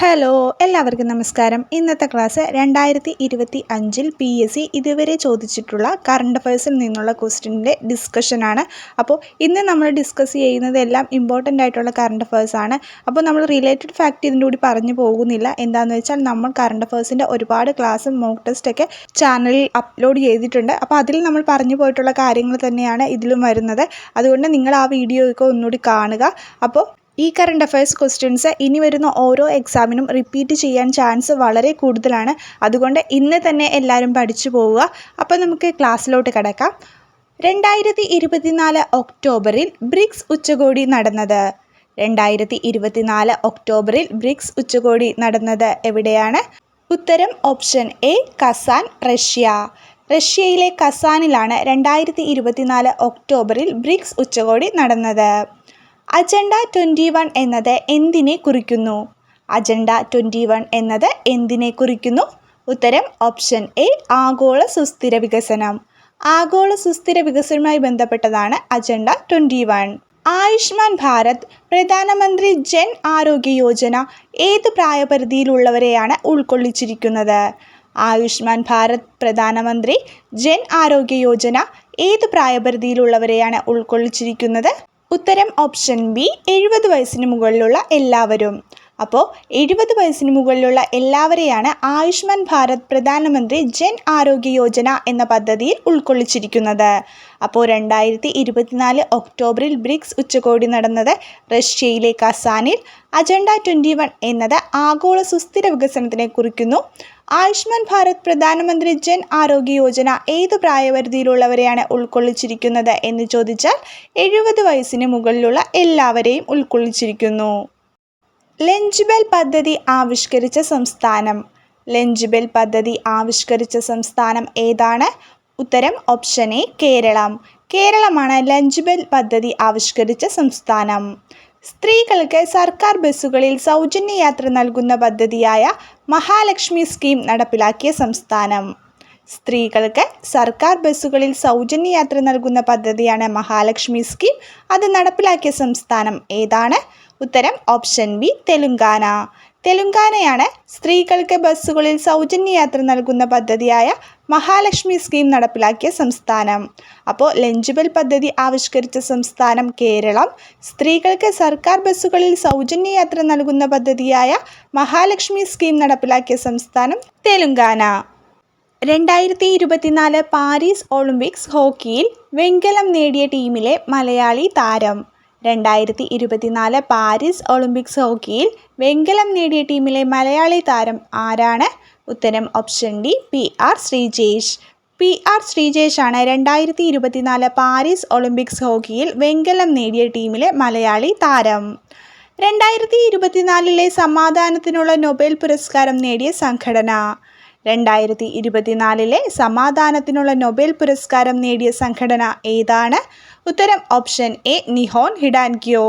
Hello എല്ലാവർക്കും നമസ്കാരം. ഇന്നത്തെ ക്ലാസ് രണ്ടായിരത്തി ഇരുപത്തി അഞ്ചിൽ പി എസ് സി ഇതുവരെ ചോദിച്ചിട്ടുള്ള കറണ്ട് അഫയേഴ്സിൽ നിന്നുള്ള ക്വസ്റ്റിന്റെ ഡിസ്കഷനാണ് അപ്പോൾ ഇന്ന് നമ്മൾ ഡിസ്കസ് ചെയ്യുന്നത് എല്ലാം ഇമ്പോർട്ടന്റ് ആയിട്ടുള്ള കറണ്ട് അഫയേഴ്സ് ആണ്. അപ്പോൾ നമ്മൾ റിലേറ്റഡ് ഫാക്റ്റ് ഇതിന്റെ കൂടി പറഞ്ഞു പോകുന്നില്ല. എന്താണെന്ന് വെച്ചാൽ നമ്മൾ കറണ്ട് അഫയേഴ്സിന്റെ ഒരുപാട് ക്ലാസ്സും മോക്ക് ടെസ്റ്റൊക്കെ ചാനലിൽ അപ്ലോഡ് ചെയ്തിട്ടുണ്ട്. അപ്പോൾ അതിൽ നമ്മൾ പറഞ്ഞു പോയിട്ടുള്ള കാര്യങ്ങൾ തന്നെയാണ് ഇതിലും വരുന്നത്. അതുകൊണ്ട് നിങ്ങൾ ആ വീഡിയോ ഒക്കെ ഒന്നുകൂടി കാണുക. അപ്പോൾ ഈ കറണ്ട് അഫയേഴ്സ് ക്വസ്റ്റ്യൻസ് ഇനി വരുന്ന ഓരോ എക്സാമിനും റിപ്പീറ്റ് ചെയ്യാൻ ചാൻസ് വളരെ കൂടുതലാണ്. അതുകൊണ്ട് ഇന്ന് തന്നെ എല്ലാവരും പഠിച്ചു പോവുക. അപ്പോൾ നമുക്ക് ക്ലാസ്സിലോട്ട് കിടക്കാം. രണ്ടായിരത്തി ഇരുപത്തിനാല് ഒക്ടോബറിൽ ബ്രിക്സ് ഉച്ചകോടി നടന്നത്. രണ്ടായിരത്തി ഇരുപത്തിനാല് ഒക്ടോബറിൽ ബ്രിക്സ് ഉച്ചകോടി നടന്നത് എവിടെയാണ്? ഉത്തരം ഓപ്ഷൻ എ കസാൻ റഷ്യ റഷ്യയിലെ കസാനിലാണ് രണ്ടായിരത്തി ഇരുപത്തിനാല് ഒക്ടോബറിൽ ബ്രിക്സ് ഉച്ചകോടി നടന്നത്. അജണ്ട ട്വന്റി വൺ എന്നത് എന്തിനെ കുറിക്കുന്നു? അജണ്ട ട്വന്റി വൺ എന്നത് എന്തിനെ കുറിക്കുന്നു? ഉത്തരം ഓപ്ഷൻ എ ആഗോള സുസ്ഥിര വികസനം. ആഗോള സുസ്ഥിര വികസനവുമായി ബന്ധപ്പെട്ടതാണ് agenda twenty one. Ayushman Bharat പ്രധാനമന്ത്രി ജൻ ആരോഗ്യ യോജന ഏത് പ്രായപരിധിയിലുള്ളവരെയാണ് ഉൾക്കൊള്ളിച്ചിരിക്കുന്നത്? ആയുഷ്മാൻ ഭാരത് പ്രധാനമന്ത്രി ജൻ ആരോഗ്യ യോജന ഏത് പ്രായപരിധിയിലുള്ളവരെയാണ് ഉൾക്കൊള്ളിച്ചിരിക്കുന്നത്? ഉത്തരം ഓപ്ഷൻ ബി എഴുപത് വയസ്സിന് മുകളിലുള്ള എല്ലാവരും. അപ്പോൾ എഴുപത് വയസ്സിന് മുകളിലുള്ള എല്ലാവരെയാണ് ആയുഷ്മാൻ ഭാരത് പ്രധാനമന്ത്രി ജൻ ആരോഗ്യ യോജന എന്ന പദ്ധതിയിൽ ഉൾക്കൊള്ളിച്ചിരിക്കുന്നത്. അപ്പോൾ രണ്ടായിരത്തി ഇരുപത്തിനാല് ഒക്ടോബറിൽ ബ്രിക്സ് ഉച്ചകോടി നടന്നത് റഷ്യയിലെ കസാനിൽ അജണ്ട ട്വന്റി വൺ എന്നത് ആഗോള സുസ്ഥിര വികസനത്തിനെ കുറിക്കുന്നു. ആയുഷ്മാൻ ഭാരത് പ്രധാനമന്ത്രി ജൻ ആരോഗ്യ യോജന ഏത് പ്രായപരിധിയിലുള്ളവരെയാണ് ഉൾക്കൊള്ളിച്ചിരിക്കുന്നത് എന്ന് ചോദിച്ചാൽ എഴുപത് വയസ്സിന് മുകളിലുള്ള എല്ലാവരെയും ഉൾക്കൊള്ളിച്ചിരിക്കുന്നു. ലഞ്ച് ബെൽ പദ്ധതി ആവിഷ്കരിച്ച സംസ്ഥാനം. ലഞ്ച് ബെൽ പദ്ധതി ആവിഷ്കരിച്ച സംസ്ഥാനം ഏതാണ്? ഉത്തരം ഓപ്ഷൻ എ കേരളം. കേരളമാണ് ലഞ്ച് ബെൽ പദ്ധതി ആവിഷ്കരിച്ച സംസ്ഥാനം. സ്ത്രീകൾക്ക് സർക്കാർ ബസ്സുകളിൽ സൗജന്യ യാത്ര നൽകുന്ന പദ്ധതിയായ മഹാലക്ഷ്മി സ്കീം നടപ്പിലാക്കിയ സംസ്ഥാനം. സ്ത്രീകൾക്ക് സർക്കാർ ബസ്സുകളിൽ സൗജന്യ യാത്ര നൽകുന്ന പദ്ധതിയാണ് മഹാലക്ഷ്മി സ്കീം. അത് നടപ്പിലാക്കിയ സംസ്ഥാനം ഏതാണ്? ഉത്തരം ഓപ്ഷൻ ബി തെലുങ്കാന. തെലുങ്കാനയാണ് സ്ത്രീകൾക്ക് ബസ്സുകളിൽ സൗജന്യ യാത്ര നൽകുന്ന പദ്ധതിയായ മഹാലക്ഷ്മി സ്കീം നടപ്പിലാക്കിയ സംസ്ഥാനം. അപ്പോൾ ലഞ്ച് ബെൽ പദ്ധതി ആവിഷ്കരിച്ച സംസ്ഥാനം കേരളം. സ്ത്രീകൾക്ക് സർക്കാർ ബസ്സുകളിൽ സൗജന്യ യാത്ര നൽകുന്ന പദ്ധതിയായ മഹാലക്ഷ്മി സ്കീം നടപ്പിലാക്കിയ സംസ്ഥാനം തെലുങ്കാന. രണ്ടായിരത്തി ഇരുപത്തിനാല് പാരീസ് ഒളിമ്പിക്സ് ഹോക്കിയിൽ വെങ്കലം നേടിയ ടീമിലെ മലയാളി താരം. രണ്ടായിരത്തി ഇരുപത്തിനാല് പാരീസ് ഒളിമ്പിക്സ് ഹോക്കിയിൽ വെങ്കലം നേടിയ ടീമിലെ മലയാളി താരം ആരാണ്? ഉത്തരം option D P R Sreejesh. P R Sreejesh ആണ് രണ്ടായിരത്തി ഇരുപത്തിനാല് പാരീസ് ഒളിമ്പിക്സ് ഹോക്കിയിൽ വെങ്കലം നേടിയ ടീമിലെ മലയാളി താരം. രണ്ടായിരത്തി ഇരുപത്തിനാലിലെ സമാധാനത്തിനുള്ള നൊബേൽ പുരസ്കാരം നേടിയ സംഘടന. രണ്ടായിരത്തി ഇരുപത്തിനാലിലെ സമാധാനത്തിനുള്ള നൊബേൽ പുരസ്കാരം നേടിയ സംഘടന ഏതാണ്? ഉത്തരം option A Nihon Hidankyo.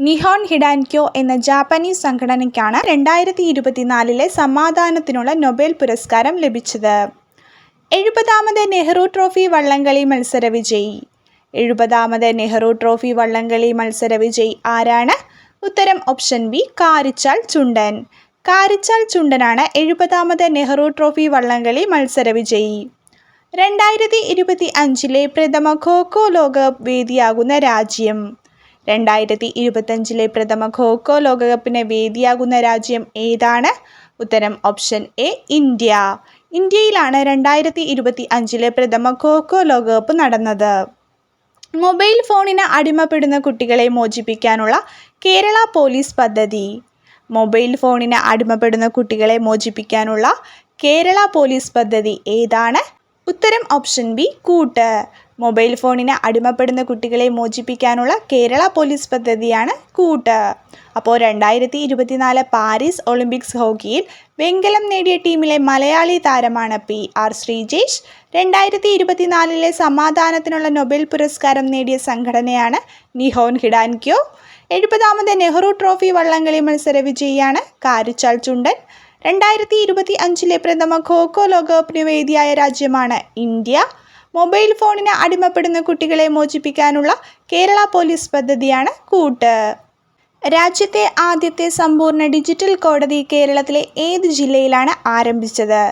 Nihon Hidankyo എന്ന ജാപ്പനീസ് സംഘടനയ്ക്കാണ് രണ്ടായിരത്തി ഇരുപത്തിനാലിലെ സമാധാനത്തിനുള്ള നൊബേൽ പുരസ്കാരം ലഭിച്ചത്. എഴുപതാമത് നെഹ്റു ട്രോഫി വള്ളംകളി മത്സര വിജയി. എഴുപതാമത് നെഹ്റു ട്രോഫി വള്ളംകളി മത്സര വിജയി ആരാണ്? ഉത്തരം ഓപ്ഷൻ ബി കാരിച്ചാൽ ചുണ്ടൻ. കാരിച്ചാൽ ചുണ്ടനാണ് എഴുപതാമത് നെഹ്റു ട്രോഫി വള്ളംകളി മത്സര വിജയി രണ്ടായിരത്തി ഇരുപത്തി അഞ്ചിലെ പ്രഥമ ഖോഖോ ലോകകപ്പ് വേദിയാകുന്ന രാജ്യം. രണ്ടായിരത്തി ഇരുപത്തഞ്ചിലെ പ്രഥമ ഖോഖോ ലോകകപ്പിന് വേദിയാകുന്ന രാജ്യം ഏതാണ്? ഉത്തരം ഓപ്ഷൻ എ ഇന്ത്യ. ഇന്ത്യയിലാണ് രണ്ടായിരത്തി ഇരുപത്തി അഞ്ചിലെ പ്രഥമ ഖോഖോ ലോകകപ്പ് നടന്നത്. മൊബൈൽ ഫോണിന് അടിമപ്പെടുന്ന കുട്ടികളെ മോചിപ്പിക്കാനുള്ള കേരള പോലീസ് പദ്ധതി. മൊബൈൽ ഫോണിന് അടിമപ്പെടുന്ന കുട്ടികളെ മോചിപ്പിക്കാനുള്ള കേരള പോലീസ് പദ്ധതി ഏതാണ്? ഉത്തരം ഓപ്ഷൻ ബി കൂട്ട്. മൊബൈൽ ഫോണിന് അടിമപ്പെടുന്ന കുട്ടികളെ മോചിപ്പിക്കാനുള്ള കേരള പോലീസ് പദ്ധതിയാണ് കൂട്ട്. അപ്പോൾ രണ്ടായിരത്തി ഇരുപത്തിനാല് പാരീസ് ഒളിമ്പിക്സ് ഹോക്കിയിൽ വെങ്കലം നേടിയ ടീമിലെ മലയാളി താരമാണ് പി ആർ ശ്രീജേഷ്. രണ്ടായിരത്തി ഇരുപത്തിനാലിലെ സമാധാനത്തിനുള്ള നൊബേൽ പുരസ്കാരം നേടിയ സംഘടനയാണ് നിഹോൻ ഹിഡാൻക്യോ. എഴുപതാമത് നെഹ്റു ട്രോഫി വള്ളംകളി മത്സര വിജയിയാണ് കാരിച്ചാൽ ചുണ്ടൻ. രണ്ടായിരത്തി ഇരുപത്തി അഞ്ചിലെ പ്രഥമ ഖോഖോ ലോകകപ്പിന് വേദിയായ രാജ്യമാണ് ഇന്ത്യ. മൊബൈൽ ഫോണിന് അടിമപ്പെടുന്ന കുട്ടികളെ മോചിപ്പിക്കാനുള്ള കേരള പോലീസ് പദ്ധതിയാണ് കൂട്ട്. രാജ്യത്തെ ആദ്യത്തെ സമ്പൂർണ ഡിജിറ്റൽ കോടതി കേരളത്തിലെ ഏത് ജില്ലയിലാണ് ആരംഭിച്ചത്?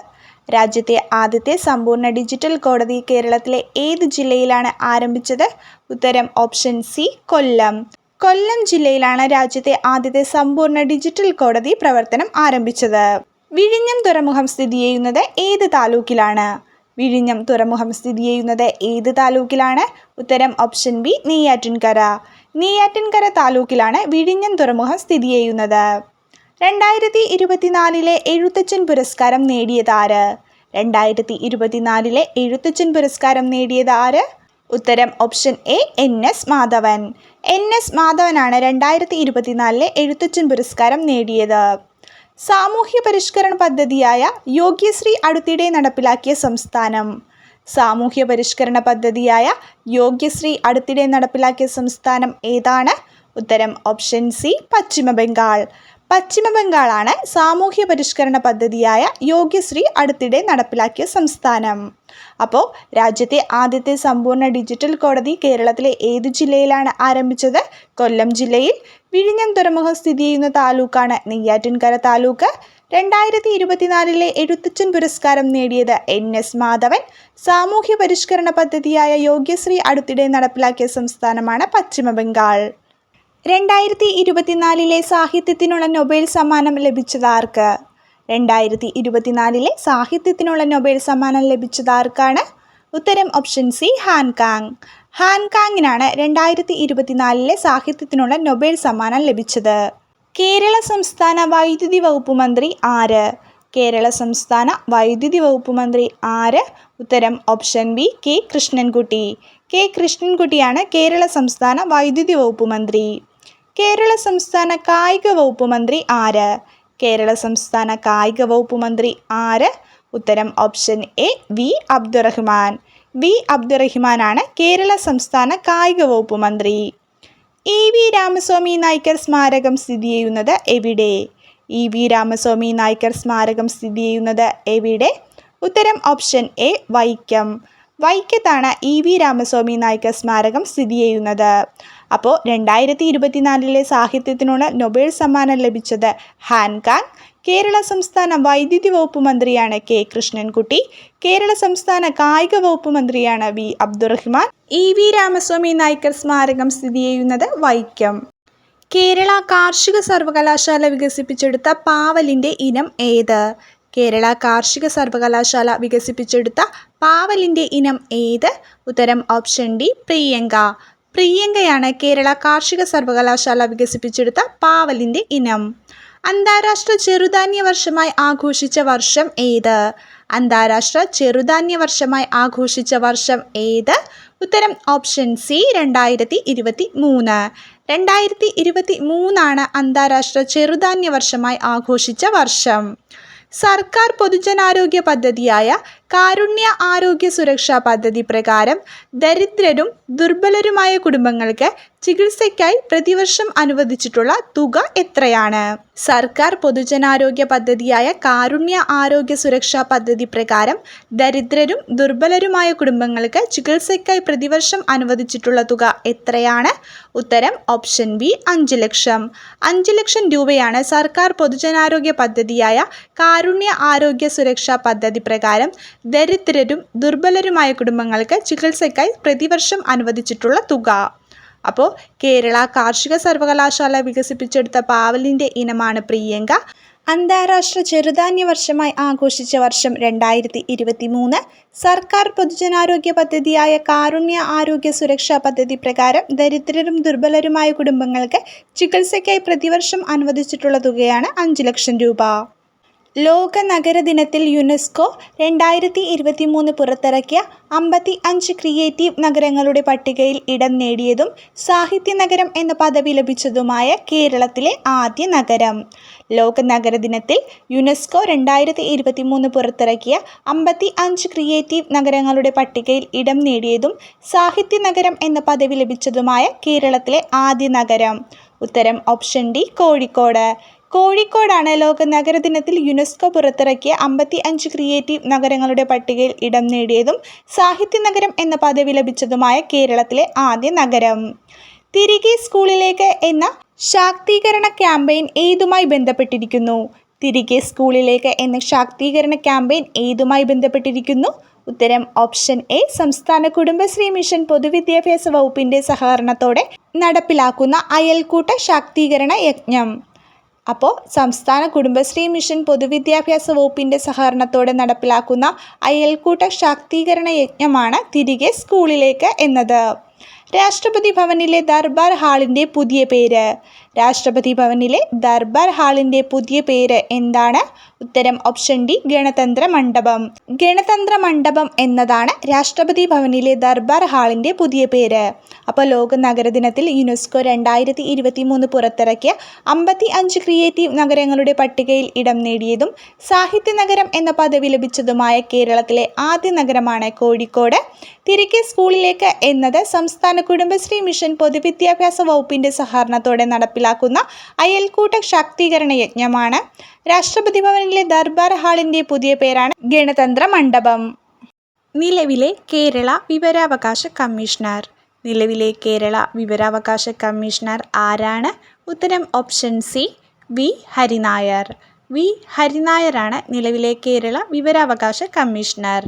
രാജ്യത്തെ ആദ്യത്തെ സമ്പൂർണ ഡിജിറ്റൽ കോടതി കേരളത്തിലെ ഏത് ജില്ലയിലാണ് ആരംഭിച്ചത്? ഉത്തരം ഓപ്ഷൻ സി കൊല്ലം. കൊല്ലം ജില്ലയിലാണ് രാജ്യത്തെ ആദ്യത്തെ സമ്പൂർണ ഡിജിറ്റൽ കോടതി പ്രവർത്തനം ആരംഭിച്ചത്. വിഴിഞ്ഞം തുറമുഖം സ്ഥിതി ചെയ്യുന്നത് ഏത് താലൂക്കിലാണ്? വിഴിഞ്ഞം തുറമുഖം സ്ഥിതി ചെയ്യുന്നത് ഏത് താലൂക്കിലാണ്? ഉത്തരം ഓപ്ഷൻ ബി നെയ്യാറ്റിൻകര. നെയ്യാറ്റിൻകര താലൂക്കിലാണ് വിഴിഞ്ഞം തുറമുഖം സ്ഥിതി ചെയ്യുന്നത്. രണ്ടായിരത്തി ഇരുപത്തിനാലിലെ എഴുത്തച്ഛൻ പുരസ്കാരം നേടിയത് ആര്? രണ്ടായിരത്തി ഇരുപത്തിനാലിലെ എഴുത്തച്ഛൻ പുരസ്കാരം നേടിയത് ആര്? ഉത്തരം option A N S Madhavan. N S മാധവനാണ് രണ്ടായിരത്തി ഇരുപത്തിനാലിലെ എഴുത്തച്ഛൻ പുരസ്കാരം നേടിയത്. സാമൂഹ്യ പരിഷ്കരണ പദ്ധതിയായ യോഗ്യശ്രീ അടുത്തിടെ നടപ്പിലാക്കിയ സംസ്ഥാനം. സാമൂഹ്യ പരിഷ്കരണ പദ്ധതിയായ യോഗ്യശ്രീ അടുത്തിടെ നടപ്പിലാക്കിയ സംസ്ഥാനം ഏതാണ്? ഉത്തരം ഓപ്ഷൻ സി പശ്ചിമ ബംഗാൾ. പശ്ചിമ ബംഗാളാണ് സാമൂഹ്യ പരിഷ്കരണ പദ്ധതിയായ യോഗ്യശ്രീ അടുത്തിടെ നടപ്പിലാക്കിയ സംസ്ഥാനം. അപ്പോൾ രാജ്യത്തെ ആദ്യത്തെ സമ്പൂർണ ഡിജിറ്റൽ കോടതി കേരളത്തിലെ ഏത് ജില്ലയിലാണ് ആരംഭിച്ചത്? കൊല്ലം ജില്ലയിൽ വിഴിഞ്ഞം തുറമുഖം സ്ഥിതി ചെയ്യുന്ന താലൂക്കാണ് നെയ്യാറ്റിൻകര താലൂക്ക്. രണ്ടായിരത്തി ഇരുപത്തിനാലിലെ എഴുത്തച്ഛൻ പുരസ്കാരം നേടിയത് എൻ എസ് മാധവൻ. സാമൂഹ്യ പരിഷ്കരണ പദ്ധതിയായ യോഗ്യശ്രീ അടുത്തിടെ നടപ്പിലാക്കിയ സംസ്ഥാനമാണ് പശ്ചിമബംഗാൾ രണ്ടായിരത്തി ഇരുപത്തിനാലിലെ സാഹിത്യത്തിനുള്ള നൊബേൽ സമ്മാനം ലഭിച്ചത് ആർക്ക്? രണ്ടായിരത്തി ഇരുപത്തിനാലിലെ സാഹിത്യത്തിനുള്ള നൊബേൽ സമ്മാനം ലഭിച്ചത് ആർക്കാണ്? ഉത്തരം ഓപ്ഷൻ സി ഹാൻകാങ് ഹാൻകാങ്ങിനാണ് രണ്ടായിരത്തി ഇരുപത്തിനാലിലെ സാഹിത്യത്തിനുള്ള നൊബേൽ സമ്മാനം ലഭിച്ചത്. കേരള സംസ്ഥാന വൈദ്യുതി വകുപ്പ് മന്ത്രി ആര്? കേരള സംസ്ഥാന വൈദ്യുതി വകുപ്പ് മന്ത്രി ആര്? ഉത്തരം option B K Krishnankutty. K കൃഷ്ണൻകുട്ടിയാണ് Kerala സംസ്ഥാന വൈദ്യുതി വകുപ്പ് മന്ത്രി. കേരള സംസ്ഥാന കായിക വകുപ്പ് മന്ത്രി ആര്? കേരള സംസ്ഥാന കായിക വകുപ്പ് മന്ത്രി ആര്? ഉത്തരം option A V Abdurahman. V അബ്ദുറഹ്മാനാണ് Kerala സംസ്ഥാന കായിക വകുപ്പ് മന്ത്രി. ഇ വി രാമസ്വാമി നായ്ക്കർ സ്മാരകം സ്ഥിതി ചെയ്യുന്നത് എവിടെ? ഇ വി രാമസ്വാമി നായ്ക്കർ സ്മാരകം സ്ഥിതി ചെയ്യുന്നത് എവിടെ? ഉത്തരം ഓപ്ഷൻ എ വൈക്കം. വൈക്കത്താണ് ഇ വി രാമസ്വാമി നായിക സ്മാരകം സ്ഥിതി ചെയ്യുന്നത്. അപ്പോൾ രണ്ടായിരത്തി ഇരുപത്തിനാലിലെ സാഹിത്യത്തിനുള്ള നൊബേൽ സമ്മാനം ലഭിച്ചത് ഹാൻകാങ് കേരള സംസ്ഥാന വൈദ്യുതി വകുപ്പ് മന്ത്രിയാണ് കെ കൃഷ്ണൻകുട്ടി കേരള സംസ്ഥാന കായിക വകുപ്പ് മന്ത്രിയാണ് V Abdurahman. E V Ramaswamy Naicker സ്മാരകം സ്ഥിതി ചെയ്യുന്നത് വൈക്കം. കേരള കാർഷിക സർവകലാശാല വികസിപ്പിച്ചെടുത്ത പാവലിന്റെ ഇനം ഏത്? കേരള കാർഷിക സർവകലാശാല വികസിപ്പിച്ചെടുത്ത പാവലിന്റെ ഇനം ഏത്? ഉത്തരം ഓപ്ഷൻ ഡി പ്രിയങ്ക. പ്രിയങ്കയാണ് കേരള കാർഷിക സർവകലാശാല വികസിപ്പിച്ചെടുത്ത പാവലിന്റെ ഇനം. അന്താരാഷ്ട്ര ചെറുധാന്യ വർഷമായി ആഘോഷിച്ച വർഷം ഏത്? അന്താരാഷ്ട്ര ചെറുധാന്യ വർഷമായി ആഘോഷിച്ച വർഷം ഏത്? ഉത്തരം ഓപ്ഷൻ സി രണ്ടായിരത്തി ഇരുപത്തി മൂന്ന് രണ്ടായിരത്തി ഇരുപത്തി മൂന്നാണ് അന്താരാഷ്ട്ര ചെറുധാന്യ വർഷമായി ആഘോഷിച്ച വർഷം. സർക്കാർ പൊതുജനാരോഗ്യ പദ്ധതിയായ കാരുണ്യ ആരോഗ്യ സുരക്ഷാ പദ്ധതി പ്രകാരം ദരിദ്രരും ദുർബലരുമായ കുടുംബങ്ങൾക്ക് ചികിത്സയ്ക്കായി പ്രതിവർഷം അനുവദിച്ചിട്ടുള്ള തുക എത്രയാണ്? സർക്കാർ പൊതുജനാരോഗ്യ പദ്ധതിയായ കാരുണ്യ ആരോഗ്യ സുരക്ഷാ പദ്ധതി പ്രകാരം ദരിദ്രരും ദുർബലരുമായ കുടുംബങ്ങൾക്ക് ചികിത്സയ്ക്കായി പ്രതിവർഷം അനുവദിച്ചിട്ടുള്ള തുക എത്രയാണ്? ഉത്തരം ഓപ്ഷൻ ബി അഞ്ച് ലക്ഷം. അഞ്ച് ലക്ഷം രൂപയാണ് സർക്കാർ പൊതുജനാരോഗ്യ പദ്ധതിയായ കാരുണ്യ ആരോഗ്യ സുരക്ഷാ പദ്ധതി പ്രകാരം ദരിദ്രരും ദുർബലരുമായ കുടുംബങ്ങൾക്ക് ചികിത്സയ്ക്കായി പ്രതിവർഷം അനുവദിച്ചിട്ടുള്ള തുക. അപ്പോൾ കേരള കാർഷിക സർവകലാശാല വികസിപ്പിച്ചെടുത്ത പാവലിന്റെ ഇനമാണ് പ്രിയങ്ക. അന്താരാഷ്ട്ര ചെറുധാന്യ വർഷമായി ആഘോഷിച്ച വർഷം രണ്ടായിരത്തി ഇരുപത്തി മൂന്ന് സർക്കാർ പൊതുജനാരോഗ്യ പദ്ധതിയായ കാരുണ്യ ആരോഗ്യ സുരക്ഷാ പദ്ധതി പ്രകാരം ദരിദ്രരും ദുർബലരുമായ കുടുംബങ്ങൾക്ക് ചികിത്സയ്ക്കായി പ്രതിവർഷം അനുവദിച്ചിട്ടുള്ള തുകയാണ് അഞ്ച് ലക്ഷം രൂപ. ലോക നഗര ദിനത്തിൽ യുനെസ്കോ രണ്ടായിരത്തി ഇരുപത്തി മൂന്ന് പുറത്തിറക്കിയ അമ്പത്തി അഞ്ച് ക്രിയേറ്റീവ് നഗരങ്ങളുടെ പട്ടികയിൽ ഇടം നേടിയതും സാഹിത്യ നഗരം എന്ന പദവി ലഭിച്ചതുമായ കേരളത്തിലെ ആദ്യ നഗരം. ലോക നഗര ദിനത്തിൽ യുനെസ്കോ രണ്ടായിരത്തി ഇരുപത്തി മൂന്ന് പുറത്തിറക്കിയ അമ്പത്തി അഞ്ച് ക്രിയേറ്റീവ് നഗരങ്ങളുടെ പട്ടികയിൽ ഇടം നേടിയതും സാഹിത്യ നഗരം എന്ന പദവി ലഭിച്ചതുമായ കേരളത്തിലെ ആദ്യ നഗരം. ഉത്തരം ഓപ്ഷൻ ഡി കോഴിക്കോട്. കോഴിക്കോടാണ് ലോക നഗരദിനത്തിൽ യുനെസ്കോ പുറത്തിറക്കിയ അമ്പത്തി അഞ്ച് ക്രിയേറ്റീവ് നഗരങ്ങളുടെ പട്ടികയിൽ ഇടം നേടിയതും സാഹിത്യ നഗരം എന്ന പദവി ലഭിച്ചതുമായ കേരളത്തിലെ ആദ്യ നഗരം. തിരികെ സ്കൂളിലേക്ക് എന്ന ശാക്തീകരണ ക്യാമ്പയിൻ ഏതുമായി ബന്ധപ്പെട്ടിരിക്കുന്നു? തിരികെ സ്കൂളിലേക്ക് എന്ന ശാക്തീകരണ ക്യാമ്പയിൻ ഏതുമായി ബന്ധപ്പെട്ടിരിക്കുന്നു? ഉത്തരം ഓപ്ഷൻ എ സംസ്ഥാന കുടുംബശ്രീ മിഷൻ പൊതുവിദ്യാഭ്യാസ വകുപ്പിന്റെ സഹകരണത്തോടെ നടപ്പിലാക്കുന്ന അയൽക്കൂട്ട ശാക്തീകരണ യജ്ഞം. അപ്പോൾ സംസ്ഥാന കുടുംബശ്രീ മിഷൻ പൊതുവിദ്യാഭ്യാസ വകുപ്പിന്റെ സഹകരണത്തോടെ നടപ്പിലാക്കുന്ന അയൽക്കൂട്ട ശാക്തീകരണ യജ്ഞമാണ് തിരികെ സ്കൂളിലേക്ക് എന്നത്. രാഷ്ട്രപതി ഭവനിലെ ദർബാർ ഹാളിന്റെ പുതിയ പേര്. രാഷ്ട്രപതി ഭവനിലെ ദർബാർ ഹാളിന്റെ പുതിയ പേര് എന്താണ്? ഉത്തരം ഓപ്ഷൻ ഡി ഗണതന്ത്ര മണ്ഡപം. ഗണതന്ത്ര മണ്ഡപം എന്നതാണ് രാഷ്ട്രപതി ഭവനിലെ ദർബാർ ഹാളിന്റെ പുതിയ പേര്. അപ്പോൾ ലോക നഗര ദിനത്തിൽ യുനെസ്കോ രണ്ടായിരത്തി ഇരുപത്തി മൂന്ന് പുറത്തിറക്കിയ അമ്പത്തി അഞ്ച് ക്രിയേറ്റീവ് നഗരങ്ങളുടെ പട്ടികയിൽ ഇടം നേടിയതും സാഹിത്യ നഗരം എന്ന പദവി ലഭിച്ചതുമായ കേരളത്തിലെ ആദ്യ നഗരമാണ് കോഴിക്കോട്. തിരികെ സ്കൂളിലേക്ക് എന്നത് സംസ്ഥാന കുടുംബശ്രീ മിഷൻ പൊതുവിദ്യാഭ്യാസ വകുപ്പിന്റെ സഹകരണത്തോടെ നടപ്പിലാക്കുന്ന അയൽക്കൂട്ട ശാക്തീകരണ യജ്ഞമാണ്. രാഷ്ട്രപതി ഭവനിലെ ദർബാർ ഹാളിന്റെ പുതിയ പേരാണ് ഗണതന്ത്ര മണ്ഡപം. നിലവിലെ കേരള വിവരാവകാശ കമ്മീഷണർ. നിലവിലെ കേരള വിവരാവകാശ കമ്മീഷണർ ആരാണ്? ഉത്തരം option C V Harinair. V ഹരിനായരാണ് നിലവിലെ കേരള വിവരാവകാശ കമ്മീഷണർ.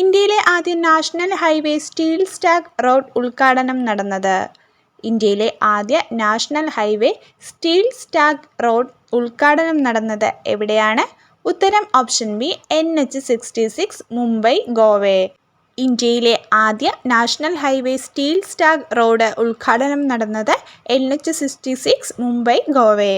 ഇന്ത്യയിലെ ആദ്യ national highway steel slag road ഉദ്ഘാടനം നടന്നത്. ഇന്ത്യയിലെ ആദ്യ national highway steel slag road ഉദ്ഘാടനം നടന്നത് എവിടെയാണ്? ഉത്തരം option B N H sixty six Mumbai ഗോവയെ ഇന്ത്യയിലെ ആദ്യ national highway steel slag road ഉദ്ഘാടനം നടന്നത് N H sixty six Mumbai Goa.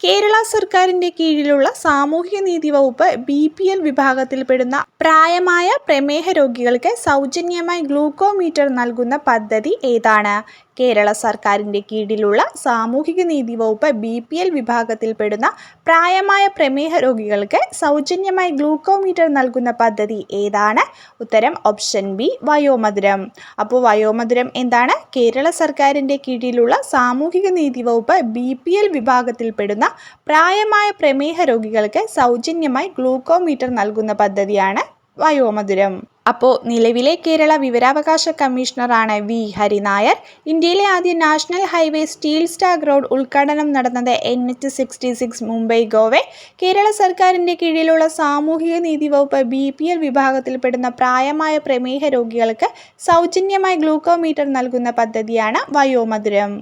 Kerala സർക്കാരിന്റെ കീഴിലുള്ള സാമൂഹ്യനീതി വകുപ്പ് ബി പി എൽ വിഭാഗത്തിൽപ്പെടുന്ന പ്രായമായ പ്രമേഹ രോഗികൾക്ക് സൗജന്യമായി ഗ്ലൂക്കോമീറ്റർ നൽകുന്ന പദ്ധതി ഏതാണ്? കേരള സർക്കാരിന്റെ കീഴിലുള്ള സാമൂഹിക നീതി വകുപ്പ് ബി പി എൽ വിഭാഗത്തിൽപ്പെടുന്ന പ്രായമായ പ്രമേഹ രോഗികൾക്ക് സൗജന്യമായി ഗ്ലൂക്കോമീറ്റർ നൽകുന്ന പദ്ധതി ഏതാണ്? ഉത്തരം ഓപ്ഷൻ ബി വയോമധുരം. അപ്പോൾ വയോമധുരം എന്താണ്? കേരള സർക്കാരിന്റെ കീഴിലുള്ള സാമൂഹിക നീതി വകുപ്പ് ബി പി എൽ വിഭാഗത്തിൽപ്പെടുന്ന പ്രായമായ പ്രമേഹ രോഗികൾക്ക് സൗജന്യമായി ഗ്ലൂക്കോമീറ്റർ നൽകുന്ന പദ്ധതിയാണ് വയോമധുരം. അപ്പോൾ നിലവിലെ കേരള വിവരാവകാശ കമ്മീഷണറാണ് വി ഹരിനായർ. ഇന്ത്യയിലെ ആദ്യ national highway steel slag road ഉദ്ഘാടനം നടന്നത് N H sixty six Mumbai Goa. Kerala സർക്കാരിന്റെ കീഴിലുള്ള സാമൂഹിക നീതി വകുപ്പ് ബി പി എൽ വിഭാഗത്തിൽപ്പെടുന്ന പ്രായമായ പ്രമേഹ രോഗികൾക്ക് സൗജന്യമായി ഗ്ലൂക്കോമീറ്റർ നൽകുന്ന പദ്ധതിയാണ് വയോമധുരം.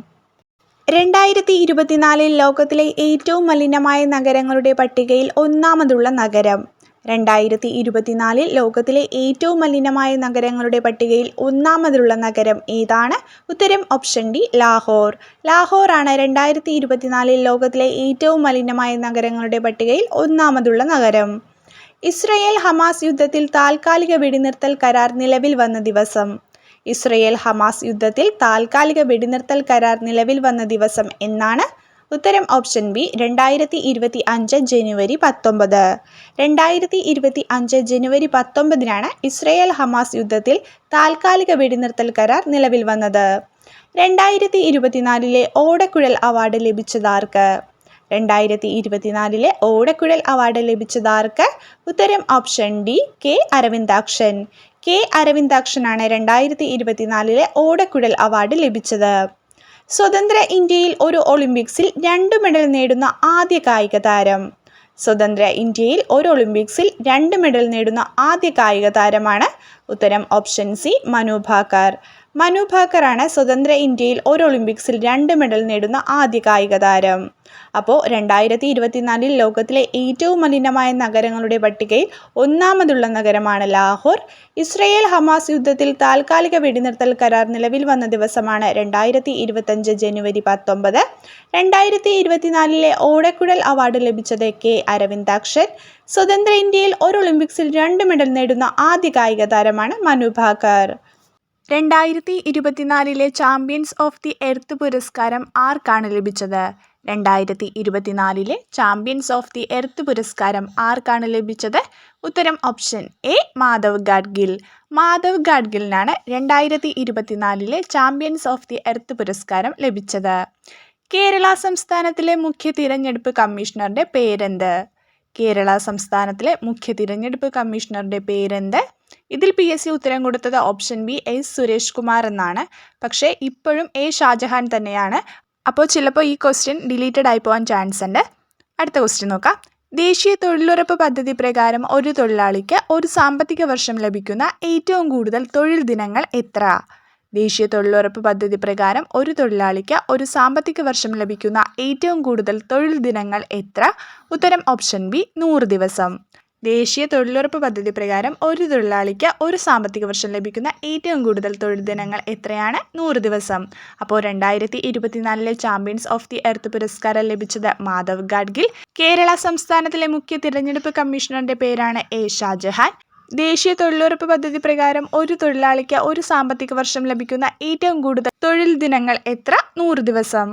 രണ്ടായിരത്തി ഇരുപത്തിനാലിൽ ലോകത്തിലെ ഏറ്റവും മലിനമായ നഗരങ്ങളുടെ പട്ടികയിൽ ഒന്നാമതുള്ള നഗരം. രണ്ടായിരത്തി ഇരുപത്തിനാലിൽ ലോകത്തിലെ ഏറ്റവും മലിനമായ നഗരങ്ങളുടെ പട്ടികയിൽ ഒന്നാമതിലുള്ള നഗരം ഏതാണ്? ഉത്തരം ഓപ്ഷൻ ഡി ലാഹോർ. ലാഹോറാണ് രണ്ടായിരത്തി ഇരുപത്തിനാലിൽ ലോകത്തിലെ ഏറ്റവും മലിനമായ നഗരങ്ങളുടെ പട്ടികയിൽ ഒന്നാമതുള്ള നഗരം. ഇസ്രയേൽ ഹമാസ് യുദ്ധത്തിൽ താൽക്കാലിക വെടിനിർത്തൽ കരാർ നിലവിൽ വന്ന ദിവസം. ഇസ്രയേൽ ഹമാസ് യുദ്ധത്തിൽ താൽക്കാലിക വെടിനിർത്തൽ കരാർ നിലവിൽ വന്ന ദിവസം എന്നാണ് ഉത്തരം ഓപ്ഷൻ ബി രണ്ടായിരത്തി ഇരുപത്തി അഞ്ച് ജനുവരി പത്തൊമ്പത്. രണ്ടായിരത്തി ഇരുപത്തി അഞ്ച് ജനുവരി പത്തൊമ്പതിനാണ് ഇസ്രയേൽ ഹമാസ് യുദ്ധത്തിൽ താൽക്കാലിക വെടിനിർത്തൽ കരാർ നിലവിൽ വന്നത്. രണ്ടായിരത്തി ഇരുപത്തിനാലിലെ ഓടക്കുഴൽ അവാർഡ് ലഭിച്ചതാർക്ക്? രണ്ടായിരത്തി ഇരുപത്തിനാലിലെ ഓടക്കുഴൽ അവാർഡ് ലഭിച്ചതാർക്ക്? ഉത്തരം option D K Aravindakshan. K അരവിന്ദാക്ഷനാണ് രണ്ടായിരത്തി ഇരുപത്തിനാലിലെ ഓടക്കുഴൽ അവാർഡ് ലഭിച്ചത്. സ്വതന്ത്ര ഇന്ത്യയിൽ ഒരു ഒളിമ്പിക്സിൽ രണ്ട് മെഡൽ നേടുന്ന ആദ്യ കായിക താരം. സ്വതന്ത്ര ഇന്ത്യയിൽ ഒരു ഒളിമ്പിക്സിൽ രണ്ട് മെഡൽ നേടുന്ന ആദ്യ കായിക താരമാണ്. ഉത്തരം ഓപ്ഷൻ സി മനു ഭാക്കർ. മനു ഭാക്കറാണ് സ്വതന്ത്ര ഇന്ത്യയിൽ ഒരു ഒളിമ്പിക്സിൽ രണ്ട് മെഡൽ നേടുന്ന ആദ്യ കായിക താരം. അപ്പോൾ രണ്ടായിരത്തി ഇരുപത്തിനാലിൽ ലോകത്തിലെ ഏറ്റവും മലിനമായ നഗരങ്ങളുടെ പട്ടികയിൽ ഒന്നാമതുള്ള നഗരമാണ് ലാഹോർ. ഇസ്രയേൽ ഹമാസ് യുദ്ധത്തിൽ താൽക്കാലിക വെടിനിർത്തൽ കരാർ നിലവിൽ വന്ന ദിവസമാണ് രണ്ടായിരത്തി ഇരുപത്തഞ്ച് ജനുവരി പത്തൊമ്പത്. രണ്ടായിരത്തി ഇരുപത്തിനാലിലെ ഓടക്കുഴൽ അവാർഡ് ലഭിച്ചത് കെ അരവിന്ദാക്ഷൻ സ്വതന്ത്ര ഇന്ത്യയിൽ ഒരു ഒളിമ്പിക്സിൽ രണ്ട് മെഡൽ നേടുന്ന ആദ്യ കായിക താരമാണ് മനു ഭാക്കർ. രണ്ടായിരത്തി ഇരുപത്തിനാലിലെ ചാമ്പ്യൻസ് ഓഫ് ദി എർത്ത് പുരസ്കാരം ആർക്കാണ് ലഭിച്ചത്? രണ്ടായിരത്തി ഇരുപത്തിനാലിലെ ചാമ്പ്യൻസ് ഓഫ് ദി എർത്ത് പുരസ്കാരം ആർക്കാണ് ലഭിച്ചത്? ഉത്തരം ഓപ്ഷൻ എ മാധവ് ഗാഡ്ഗിൽ. മാധവ് ഗാഡ്ഗിലിനാണ് രണ്ടായിരത്തി ഇരുപത്തിനാലിലെ ചാമ്പ്യൻസ് ഓഫ് ദി എർത്ത് പുരസ്കാരം ലഭിച്ചത്. കേരള സംസ്ഥാനത്തിലെ മുഖ്യ തിരഞ്ഞെടുപ്പ് കമ്മീഷണറുടെ പേരെന്ത്? കേരള സംസ്ഥാനത്തിലെ മുഖ്യ തിരഞ്ഞെടുപ്പ് കമ്മീഷണറുടെ പേരെന്ത്? ഇതിൽ പി എസ് സി ഉത്തരം കൊടുത്തത് option B S Suresh Kumar എന്നാണ്. പക്ഷേ ഇപ്പോഴും എ ഷാജഹാൻ തന്നെയാണ്. അപ്പോൾ ചിലപ്പോൾ ഈ ക്വസ്റ്റ്യൻ ഡിലീറ്റഡ് ആയി പോകാൻ ചാൻസ് ഉണ്ട്. അടുത്ത ക്വസ്റ്റ്യൻ നോക്കാം. ദേശീയ തൊഴിലുറപ്പ് പദ്ധതി പ്രകാരം ഒരു തൊഴിലാളിക്ക് ഒരു സാമ്പത്തിക വർഷം ലഭിക്കുന്ന ഏറ്റവും കൂടുതൽ തൊഴിൽ ദിനങ്ങൾ എത്ര? ദേശീയ തൊഴിലുറപ്പ് പദ്ധതി പ്രകാരം ഒരു തൊഴിലാളിക്ക് ഒരു സാമ്പത്തിക വർഷം ലഭിക്കുന്ന ഏറ്റവും കൂടുതൽ തൊഴിൽ ദിനങ്ങൾ എത്ര? ഉത്തരം ഓപ്ഷൻ ബി നൂറ് ദിവസം. ദേശീയ തൊഴിലുറപ്പ് പദ്ധതി പ്രകാരം ഒരു തൊഴിലാളിക്ക് ഒരു സാമ്പത്തിക വർഷം ലഭിക്കുന്ന ഏറ്റവും കൂടുതൽ തൊഴിൽ ദിനങ്ങൾ എത്രയാണ്? നൂറ് ദിവസം. അപ്പോൾ രണ്ടായിരത്തി ഇരുപത്തിനാലിലെ ചാമ്പ്യൻസ് ഓഫ് ദി എർത്ത് പുരസ്കാരം ലഭിച്ചത് മാധവ് ഗാഡ്ഗിൽ. കേരള സംസ്ഥാനത്തിലെ മുഖ്യ തിരഞ്ഞെടുപ്പ് കമ്മീഷണറുടെ പേരാണ് എ ഷാജഹാൻ. ദേശീയ തൊഴിലുറപ്പ് പദ്ധതി പ്രകാരം ഒരു തൊഴിലാളിക്ക് ഒരു സാമ്പത്തിക വർഷം ലഭിക്കുന്ന ഏറ്റവും കൂടുതൽ തൊഴിൽ ദിനങ്ങൾ എത്ര? നൂറ് ദിവസം.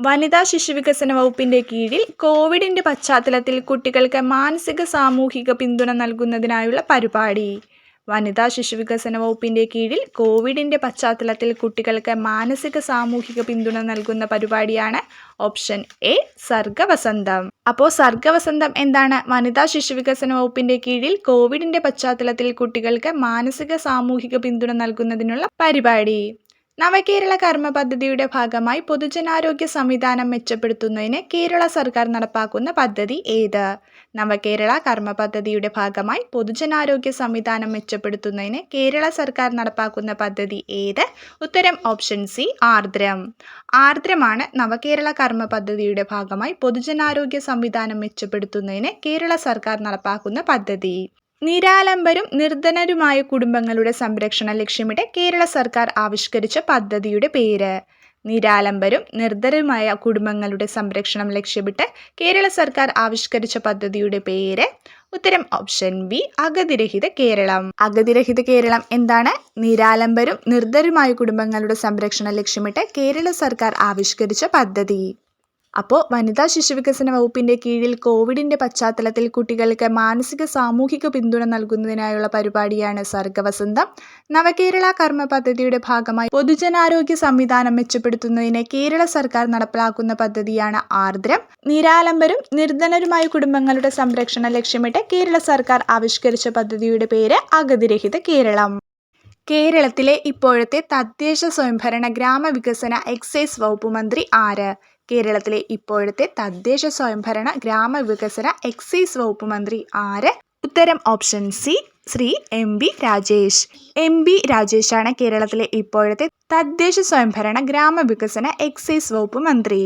വനിതാ ശിശുവികസന വകുപ്പിന്റെ കീഴിൽ കോവിഡിന്റെ പശ്ചാത്തലത്തിൽ കുട്ടികൾക്ക് മാനസിക സാമൂഹിക പിന്തുണ നൽകുന്നതിനായുള്ള പരിപാടി. വനിതാ ശിശുവികസന വകുപ്പിന്റെ കീഴിൽ കോവിഡിന്റെ പശ്ചാത്തലത്തിൽ കുട്ടികൾക്ക് മാനസിക സാമൂഹിക പിന്തുണ നൽകുന്ന പരിപാടിയാണ് ഓപ്ഷൻ എ സർഗവസന്തം. അപ്പോൾ സർഗവസന്തം എന്താണ്? വനിതാ ശിശുവികസന വകുപ്പിന്റെ കീഴിൽ കോവിഡിന്റെ പശ്ചാത്തലത്തിൽ കുട്ടികൾക്ക് മാനസിക സാമൂഹിക പിന്തുണ നൽകുന്നതിനുള്ള പരിപാടി. നവകേരള കർമ്മ പദ്ധതിയുടെ ഭാഗമായി പൊതുജനാരോഗ്യ സംവിധാനം മെച്ചപ്പെടുത്തുന്നതിന് കേരള സർക്കാർ നടപ്പാക്കുന്ന പദ്ധതി ഏത്? നവകേരള കർമ്മ പദ്ധതിയുടെ ഭാഗമായി പൊതുജനാരോഗ്യ സംവിധാനം മെച്ചപ്പെടുത്തുന്നതിന് കേരള സർക്കാർ നടപ്പാക്കുന്ന പദ്ധതി ഏത്? ഉത്തരം ഓപ്ഷൻ സി ആർദ്രം. ആർദ്രമാണ് നവകേരള കർമ്മ പദ്ധതിയുടെ ഭാഗമായി പൊതുജനാരോഗ്യ സംവിധാനം മെച്ചപ്പെടുത്തുന്നതിന് കേരള സർക്കാർ നടപ്പാക്കുന്ന പദ്ധതി. നിരാലംബരും നിർധനരുമായ കുടുംബങ്ങളുടെ സംരക്ഷണ ലക്ഷ്യമിട്ട് കേരള സർക്കാർ ആവിഷ്കരിച്ച പദ്ധതിയുടെ പേര്. നിരാലംബരും നിർധനരുമായ കുടുംബങ്ങളുടെ സംരക്ഷണം ലക്ഷ്യമിട്ട് കേരള സർക്കാർ ആവിഷ്കരിച്ച പദ്ധതിയുടെ പേര്. ഉത്തരം ഓപ്ഷൻ ബി അഗതിരഹിത കേരളം. അഗതിരഹിത കേരളം എന്താണ്? നിരാലംബരും നിർധരുമായ കുടുംബങ്ങളുടെ സംരക്ഷണം ലക്ഷ്യമിട്ട് കേരള സർക്കാർ ആവിഷ്കരിച്ച പദ്ധതി. അപ്പോൾ വനിതാ ശിശുവികസന വകുപ്പിന്റെ കീഴിൽ കോവിഡിന്റെ പശ്ചാത്തലത്തിൽ കുട്ടികൾക്ക് മാനസിക സാമൂഹിക പിന്തുണ നൽകുന്നതിനായുള്ള പരിപാടിയാണ് സർഗവസന്തം. നവകേരള കർമ്മ പദ്ധതിയുടെ ഭാഗമായി പൊതുജനാരോഗ്യ സംവിധാനം മെച്ചപ്പെടുത്തുന്നതിന് കേരള സർക്കാർ നടപ്പിലാക്കുന്ന പദ്ധതിയാണ് ആർദ്രം. നിരാലംബരും നിർധനരുമായ കുടുംബങ്ങളുടെ സംരക്ഷണം ലക്ഷ്യമിട്ട് കേരള സർക്കാർ ആവിഷ്കരിച്ച പദ്ധതിയുടെ പേര് അഗതിരഹിത കേരളം. കേരളത്തിലെ ഇപ്പോഴത്തെ തദ്ദേശ സ്വയംഭരണ ഗ്രാമവികസന എക്സൈസ് വകുപ്പ് മന്ത്രി ആര്? കേരളത്തിലെ ഇപ്പോഴത്തെ തദ്ദേശ സ്വയംഭരണ ഗ്രാമവികസന എക്സൈസ് വകുപ്പ് മന്ത്രി ആര്? ഉത്തരം option C Sri M B Rajesh. M B Rajesh ആണ് കേരളത്തിലെ ഇപ്പോഴത്തെ തദ്ദേശ സ്വയംഭരണ ഗ്രാമവികസന എക്സൈസ് വകുപ്പ് മന്ത്രി.